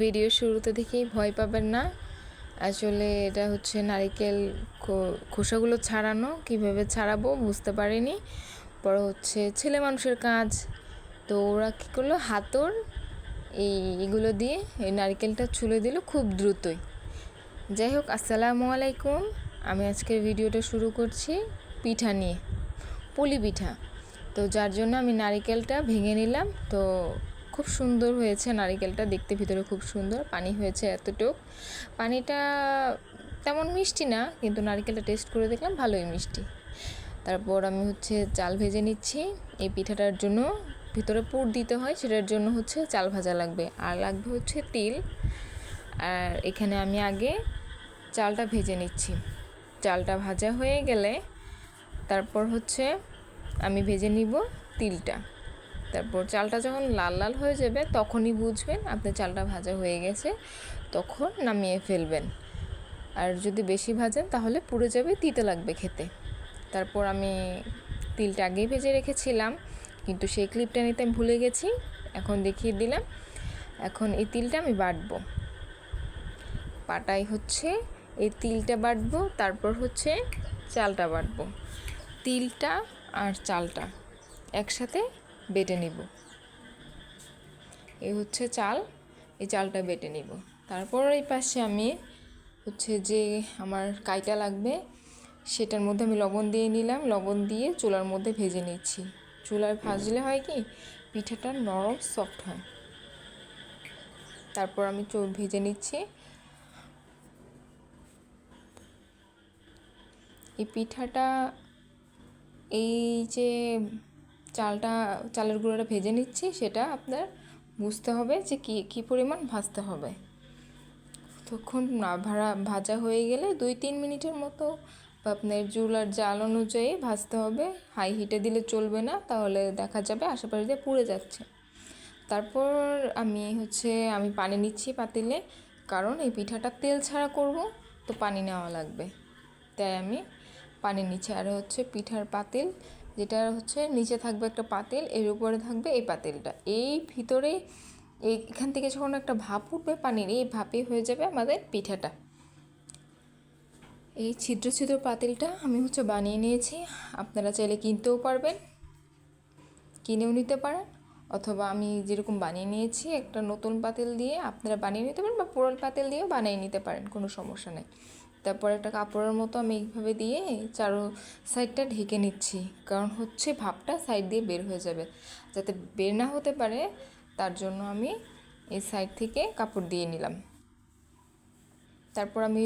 Video শুরুতে দেখেই ভয় পাবেন না। আসলে এটা হচ্ছে নারিকেল খোসাগুলো ছাড়ানো, কীভাবে ছাড়াবো বুঝতে পারিনি। পরে হচ্ছে ছেলে মানুষের কাজ। তো ওরা কী করল? হাতর এই এগুলো দিয়ে এই নারকেলটা ছুলে দিল খুব দ্রুতই। যাই হোক, আসসালামু আলাইকুম। আমি আজকের ভিডিওটা শুরু করছি পিঠা নিয়ে, পুলি পিঠা। তো যার জন্য আমি নারিকেলটা ভেঙে নিলাম। তো খুব সুন্দর হয়েছে নারিকেলটা, দেখতে ভিতরে খুব সুন্দর, পানি হয়েছে এতটুক। পানিটা তেমন মিষ্টি না, কিন্তু নারিকেলটা টেস্ট করে দেখলাম ভালোই মিষ্টি। তারপর আমি হচ্ছে চাল ভেজে নিচ্ছি। এই পিঠাটার জন্য ভিতরে পুর দিতে হয়, সেটার জন্য হচ্ছে চাল ভাজা লাগবে। আর লাগবে হচ্ছে তিল। আর এখানে আমি আগে চালটা ভেজে নিচ্ছি। চালটা ভাজা হয়ে গেলে তারপর হচ্ছে আমি ভেজে নিব তিলটা। তারপর চালটা যখন লাল লাল হয়ে যাবে তখনই বুঝবেন আপনার চালটা ভাজা হয়ে গেছে, তখন নামিয়ে ফেলবেন। আর যদি বেশি ভাজেন তাহলে পুড়ে যাবে, তিতে লাগবে খেতে। তারপর আমি তিলটা আগেই ভেজে রেখেছিলাম, কিন্তু সেই ক্লিপটা নিতে আমি ভুলে গেছি, এখন দেখিয়ে দিলাম। এখন এই তিলটা আমি বাটবো। পাটাই হচ্ছে এই তিলটা বাটবো, তারপর হচ্ছে চালটা বাটবো। তিলটা আর চালটা একসাথে বেটে নিব। এই হচ্ছে চাল, এই চালটা বেটে নিব। তারপর এই পাশে আমি হচ্ছে যে আমার কাইটা লাগবে, সেটার মধ্যে আমি লবণ দিয়ে নিলাম। লবণ দিয়ে চুলার মধ্যে ভেজে নিচ্ছি। চুলায় ভাজলে হয় কি, পিঠাটা নরম সফট হয়। তারপর আমি ভেজে নিচ্ছি। এই পিঠাটা, এই যে চালটা, চালের গুঁড়োটা ভেজে নিচ্ছি, সেটা আপনার বুঝতে হবে যে কী কী পরিমাণ ভাজতে হবে। তখন না ভাড়া, ভাজা হয়ে গেলে দুই তিন মিনিটের মতো আপনার চুলার জাল অনুযায়ী ভাজতে হবে। হাই হিটে দিলে চলবে না, তাহলে দেখা যাবে আশেপাশে দিয়ে পুড়ে যাচ্ছে। তারপর আমি হচ্ছে, আমি পানি নিচ্ছি পাতিলে, কারণ এই পিঠাটা তেল ছাড়া করব, তো পানি নেওয়া লাগবে। তাই আমি পানি নিচ্ছি। আর হচ্ছে পিঠার পাতিল যেটা হচ্ছে নিচে থাকবে একটা পাতিল, এর উপরে থাকবে এই পাতিলটা। এই ভিতরে এই এখান থেকে যখন একটা ভাপ উঠবে পানির, এই ভাপে হয়ে যাবে আমাদের পিঠাটা। এই ছিদ্র ছিদ্র পাতিলটা আমি হচ্ছে বানিয়ে নিয়েছি। আপনারা চাইলে কিনতেও পারবেন, কিনেও নিতে পারেন, অথবা আমি যেরকম বানিয়ে নিয়েছি, একটা নতুন পাতিল দিয়ে আপনারা বানিয়ে নিতে পারেন বা পুরল পাতিল দিয়েও বানিয়ে নিতে পারেন, কোনো সমস্যা নেই। তারপর একটা কাপড়ের মতো আমি এইভাবে দিয়ে চারো সাইডটা ঢেকে নিচ্ছি। কারণ হচ্ছে ভাপটা সাইড দিয়ে বের হয়ে যাবে। যাতে বের না হতে পারে, তার জন্য আমি এই সাইড থেকে কাপড় দিয়ে নিলাম। তারপর আমি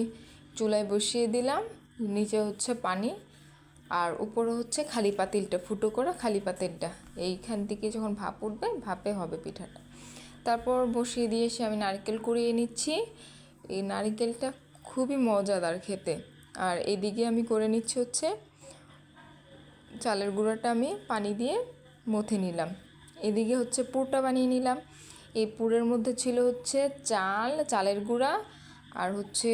চুলায় বসিয়ে দিলাম, নিচে হচ্ছে পানি আর উপরে হচ্ছে খালি পাতিলটা, ফুটো করা খালি পাতিলটা। এইখান থেকে যখন ভাপ উঠবে, ভাপে হবে পিঠাটা। তারপর বসিয়ে দিয়ে এসে আমি নারকেল কুড়িয়ে নিচ্ছি। এই নারকেলটা খুবই মজাদার খেতে। আর এদিকে আমি করে নিচ্ছি হচ্ছে চালের গুঁড়াটা আমি পানি দিয়ে মথে নিলাম। এদিকে হচ্ছে পুরটা বানিয়ে নিলাম। এই পুরের মধ্যে ছিল হচ্ছে চাল, চালের গুঁড়া আর হচ্ছে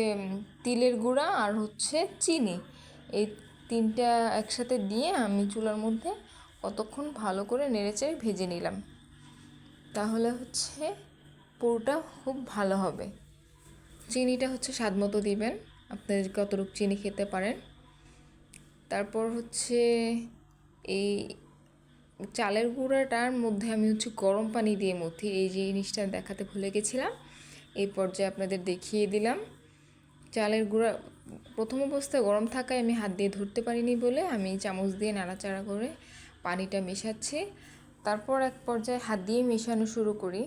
তিলের গুঁড়া আর হচ্ছে চিনি। এই তিনটা একসাথে দিয়ে আমি চুলার মধ্যে কতক্ষণ ভালো করে নেড়েচেড়ে ভেজে নিলাম। তাহলে হচ্ছে পুরোটা খুব ভালো হবে। চিনিটা হচ্ছে স্বাদ মতো দিবেন। আপনার কতটুকু চিনি খেতে পারেন। তারপর হচ্ছে এই চালের গুঁড়াটার মধ্যে আমি হচ্ছে গরম পানি দিয়ে মথি এই জিনিসটা দেখাতে ভুলে গেছিলাম। এই পর্যায়ে আপনাদের দেখিয়ে দিলাম। চালের গুঁড়া প্রথম অবস্থায় গরম থাকায় আমি হাত দিয়ে ধরতে পারিনি বলে আমি চামচ দিয়ে নাড়াচাড়া করে পানিটা মেশাচ্ছি। তারপর এক পর্যায়ে হাত দিয়ে মেশানো শুরু করি।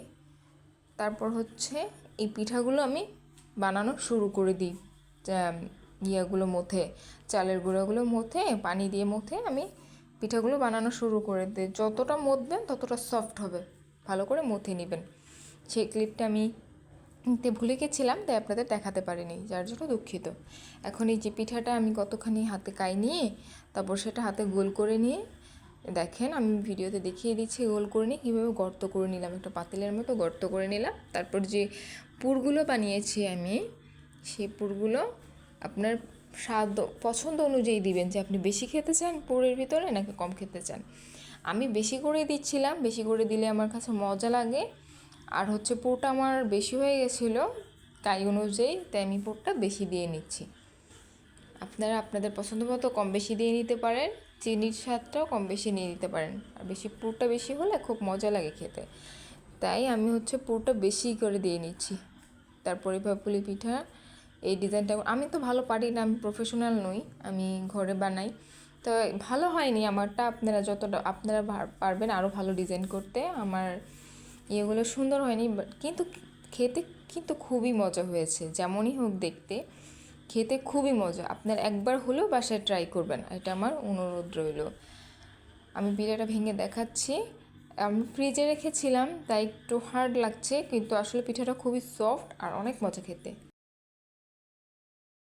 তারপর হচ্ছে এই পিঠাগুলো আমি বানানো শুরু করে দিই। ইয়েগুলো মথে চালের গুঁড়োগুলো মথে পানি দিয়ে মথে আমি পিঠাগুলো বানানো শুরু করে দিই। যতটা মথবেন ততটা সফট হবে, ভালো করে মথে নেবেন। সেই ক্লিপটা আমি নিতে ভুলে গেছিলাম, তাই আপনাদের দেখাতে পারিনি, যার জন্য দুঃখিত। এখন এই যে পিঠাটা আমি কতখানি হাতে কাই নিয়ে তারপর সেটা হাতে গোল করে নিয়ে দেখেন, আমি ভিডিওতে দেখিয়ে দিচ্ছি, গোল করে নিয়ে কীভাবে গর্ত করে নিলাম। একটা পাতিলের মতো গর্ত করে নিলাম। তারপর যে পুরগুলো বানিয়েছি আমি সেই পুরগুলো আপনার স্বাদ পছন্দ অনুযায়ী দিবেন। যে আপনি বেশি খেতে চান পুরের ভিতরে নাকি কম খেতে চান। আমি বেশি করে দিচ্ছিলাম, বেশি করে দিলে আমার কাছে মজা লাগে। আর হচ্ছে পুরটা আমার বেশি হয়ে গেছিল, তাই অনুযায়ী তাই আমি পুরটা বেশি দিয়ে নিচ্ছি। আপনারা আপনাদের পছন্দ মতো কম বেশি দিয়ে নিতে পারেন, চিনির স্বাদটাও কম বেশি নিয়ে নিতে পারেন। আর বেশি, পুরটা বেশি হলে খুব মজা লাগে খেতে। তাই আমি হচ্ছে পুরটা বেশি করে দিয়ে নিচ্ছি। তারপরে পাপুলি পিঠা, এই ডিজাইনটা আমি তো ভালো পারি না, আমি প্রফেশনাল নই, আমি ঘরে বানাই। তো ভালো হয়নি আমারটা, আপনারা যতটা, আপনারা পারবেন আরও ভালো ডিজাইন করতে। আমার ইয়েগুলো সুন্দর হয়নি কিন্তু খেতে কিন্তু খুবই মজা হয়েছে, যেমনই হোক দেখতে। খেতে খুবই মজা। আপনার একবার হলেও বাসায় ট্রাই করবেন। এটা আমার অনুরোধ রইল। আমি পিঠাটা ভেঙে দেখাচ্ছি। আমি ফ্রিজে রেখেছিলাম, তাই একটু হার্ড লাগছে, কিন্তু আসলে পিঠাটা খুবই সফট আর অনেক মজা খেতে।